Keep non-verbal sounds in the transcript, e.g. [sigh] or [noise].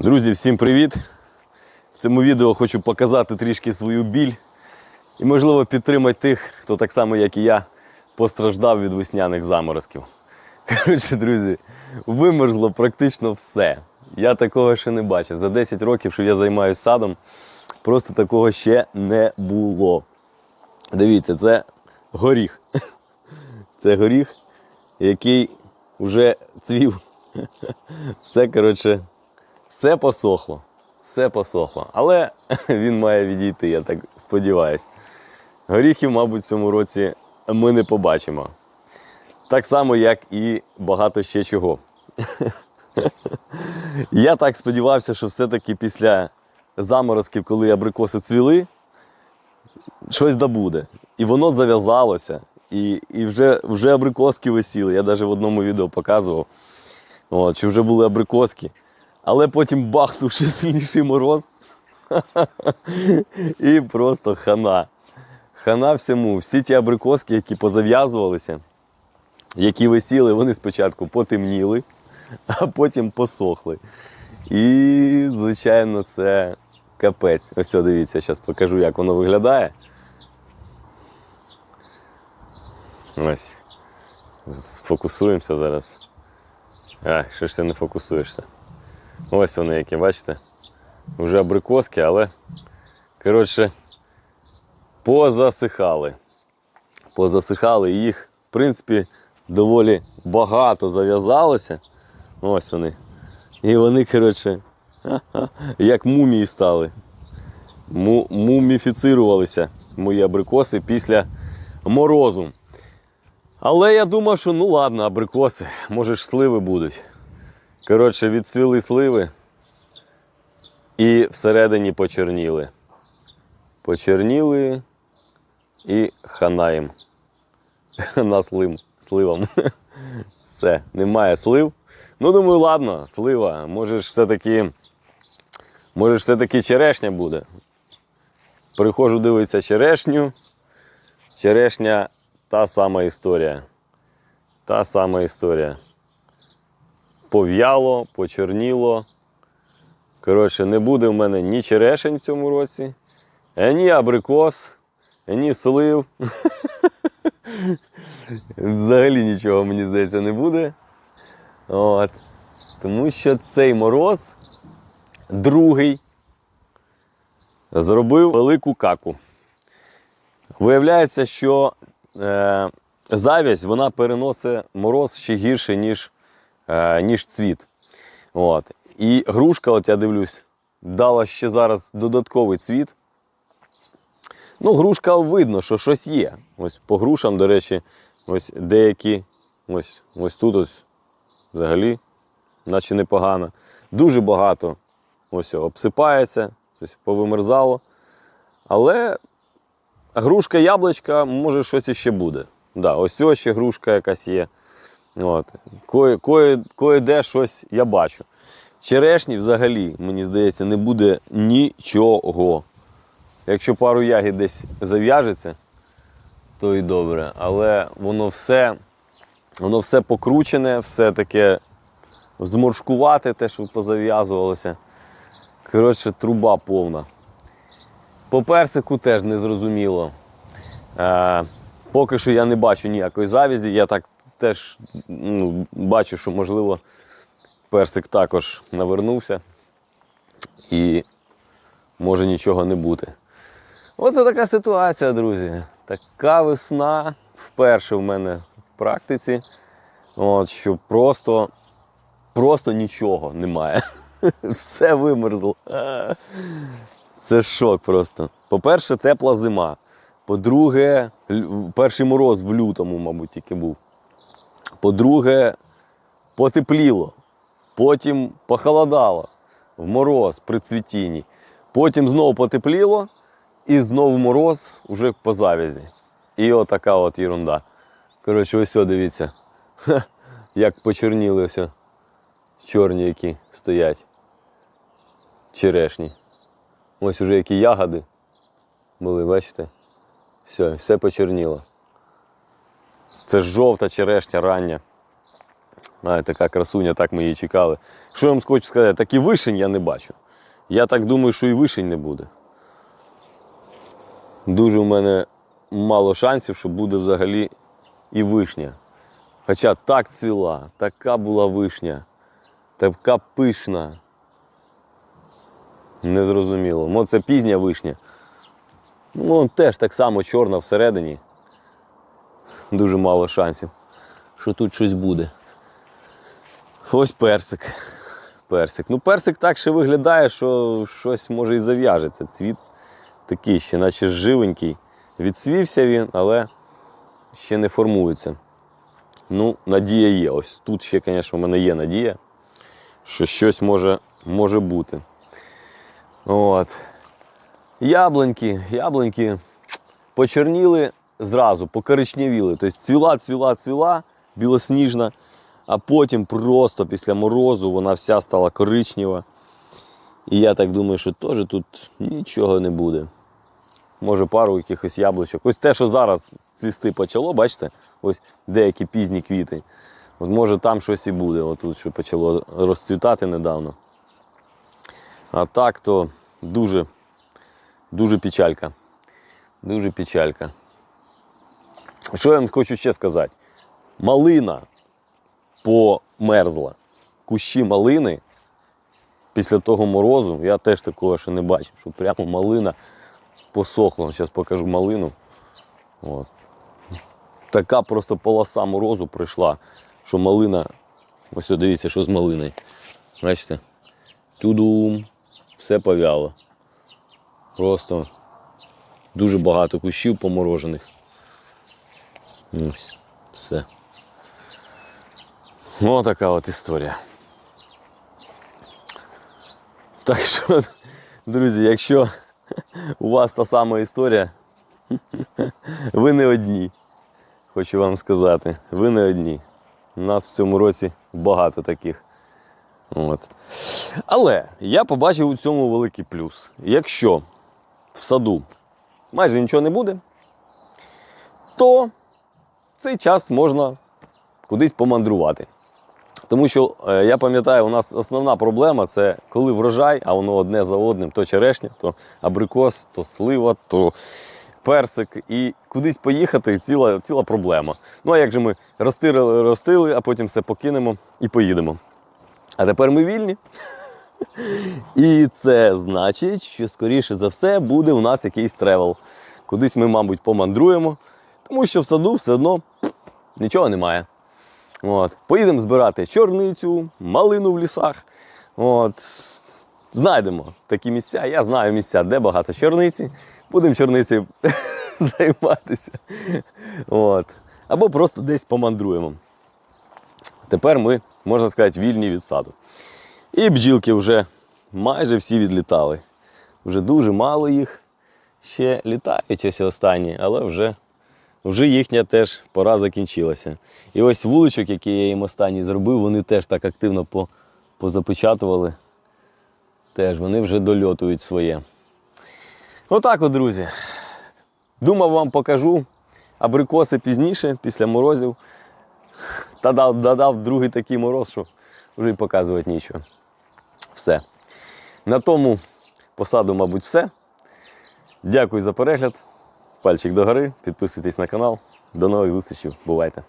Друзі, всім привіт! В цьому відео хочу показати трішки свою біль і, можливо, підтримати тих, хто так само, як і я, постраждав від весняних заморозків. [laughs] Коротше, друзі, вимерзло практично все. Я такого ще не бачив. За 10 років, що я займаюся садом, просто такого ще не було. Дивіться, це горіх. [laughs] Це горіх, який вже цвів. [laughs] Все, коротше, все посохло. Все посохло. Але [laughs] він має відійти, я так сподіваюся. Горіхів, мабуть, в цьому році ми не побачимо. Так само, як і багато ще чого. [laughs] Я так сподівався, що все-таки після заморозків, коли абрикоси цвіли, щось добуде. І воно зав'язалося. І, і вже, вже абрикоски висіли. Я навіть в одному відео показував, От, чи вже були абрикоски. Але потім бахнув ще сильніший мороз. [laughs] І просто хана. Хана всьому. Всі ті абрикоски, які позав'язувалися, які висіли, вони спочатку потемніли, [laughs] а потім посохли. І, звичайно, це капець. Ось дивіться, зараз покажу, як воно виглядає. Ось. Сфокусуємося зараз. А, що ж ти не фокусуєшся? Ось вони які, бачите? Вже абрикоски, але, коротше, позасихали. Позасихали їх, в принципі, доволі багато зав'язалося. Ось вони. І вони, коротше, [laughs] як мумії стали. Му- муміфіцирувалися мої абрикоси після морозу. Але я думав, що ну ладно, абрикоси, може ж сливи будуть. Коротше, відцвіли сливи і всередині почерніли. Почерніли і хана їм. Хана [laughs] слим, сливам. [laughs] Все, немає слив. Ну, думаю, ладно, слива, може ж все-таки, може ж все-таки черешня буде. Приходжу, дивиться черешню. Черешня та сама історія. Та сама історія. Пов'яло, почорніло. Коротше, не буде в мене ні черешень в цьому році, ні абрикос, ні слив. [laughs] Взагалі нічого, мені здається, не буде. От. Тому що цей мороз, другий, зробив велику каку. Виявляється, що е, завість вона переносить мороз ще гірше, ніж, ніж цвіт. От. І грушка, от я дивлюсь, дала ще зараз додатковий цвіт. Ну, грушка видно, що щось є. Ось по грушам, до речі, ось деякі, ось, ось тут ось взагалі, наче непогано. Дуже багато ось обсипається, ось повимерзало. Але грушка, яблучка, може щось іще буде. Да, ось ось ще грушка якась є. От. Кое, кое, кое-де щось я бачу. Черешні взагалі, мені здається, не буде нічого. Якщо пару ягід десь зав'яжеться, то і добре. Але воно все, воно все покручене, все таке зморшкувати, те, що позав'язувалося. Коротше, труба повна. По персику теж не зрозуміло. Е, поки що я не бачу ніякої завізі. Я так теж ну, бачу, що можливо персик також навернувся і може нічого не бути. Оце така ситуація, друзі. Така весна вперше в мене в практиці. От, що просто, просто нічого немає. [laughs] Все вимерзло. Це шок просто. По-перше, тепла зима. По-друге, перший мороз в лютому, мабуть, тільки був. По-друге, потепліло. Потім похолодало в мороз при цвітінні. Потім знову потепліло і знову мороз уже по завязі. І отака от ерунда. Коротше, ось о, дивіться, Ха, як почерніли ось. Чорні, які стоять. Черешні. Ось уже які ягоди були, бачите? Все, все почерніло. Це жовта черешня рання. А, така красуня, так ми її чекали. Що я вам хочу сказати, так і вишень я не бачу. Я так думаю, що і вишень не буде. Дуже у мене мало шансів, що буде взагалі і вишня. Хоча так цвіла, така була вишня, така пишна. Незрозуміло. Ну, це пізня вишня. Ну, теж так само чорна всередині. Дуже мало шансів, що тут щось буде. Ось персик. Персик. Ну, персик так ще виглядає, що щось може і зав'яжеться. Цвіт такий ще, наче живенький. Відсвівся він, але ще не формується. Ну, надія є. Ось тут ще, звісно, в мене є надія, що щось може, може бути. От. Яблуньки, яблуньки почерніли зразу, покоричневіли. Тобто цвіла, цвіла, цвіла, білосніжна, а потім просто після морозу вона вся стала коричнева. І я так думаю, що теж тут нічого не буде. Може, пару якихось яблучок. Ось те, що зараз цвісти почало, бачите, ось деякі пізні квіти. От може там щось і буде, отут що почало розцвітати недавно. А так то дуже, дуже печалька. Дуже печалька. Що я вам хочу ще сказати? Малина померзла. Кущі малини після того морозу, я теж такого ще не бачив, що прямо малина посохла. Зараз покажу малину. От. Така просто полоса морозу прийшла, що малина. Ось дивіться, що з малиною. Бачите? Тудум, все повяло. Просто дуже багато кущів поморожених. Ось, все. Ось така от історія. Так що, друзі, якщо у вас та сама історія, ви не одні. Хочу вам сказати, ви не одні. У нас в цьому році багато таких. От. Але я побачив у цьому великий плюс. Якщо в саду майже нічого не буде, то цей час можна кудись помандрувати. Тому що е, я пам'ятаю, у нас основна проблема це коли врожай, а воно одне за одним, то черешня, то абрикос, то слива, то персик. І кудись поїхати ціла, ціла проблема. Ну а як же ми ростили, ростили, а потім все покинемо і поїдемо. А тепер ми вільні. І це значить, що скоріше за все буде у нас якийсь тревел. Кудись ми, мабуть, помандруємо, тому що в саду все одно нічого немає. От. Поїдемо збирати чорницю, малину в лісах. От. Знайдемо такі місця. Я знаю місця, де багато чорниці. Будемо чорницею [laughs] займатися. От. Або просто десь помандруємо. Тепер ми, можна сказати, вільні від саду. І бджілки вже майже всі відлітали. Вже дуже мало їх ще літають ось останні, але вже, вже їхня теж пора закінчилася. І ось вуличок, який я їм останній зробив, вони теж так активно позапечатували. Теж вони вже дольотують своє. Отак от, друзі. Думав, вам покажу абрикоси пізніше, після морозів. Та дав, додав другий такий мороз, що вже й показувати нічого. Все. На тому посаду, мабуть, все. Дякую за перегляд. Пальчик догори, підписуйтесь на канал. До нових зустрічей. Бувайте!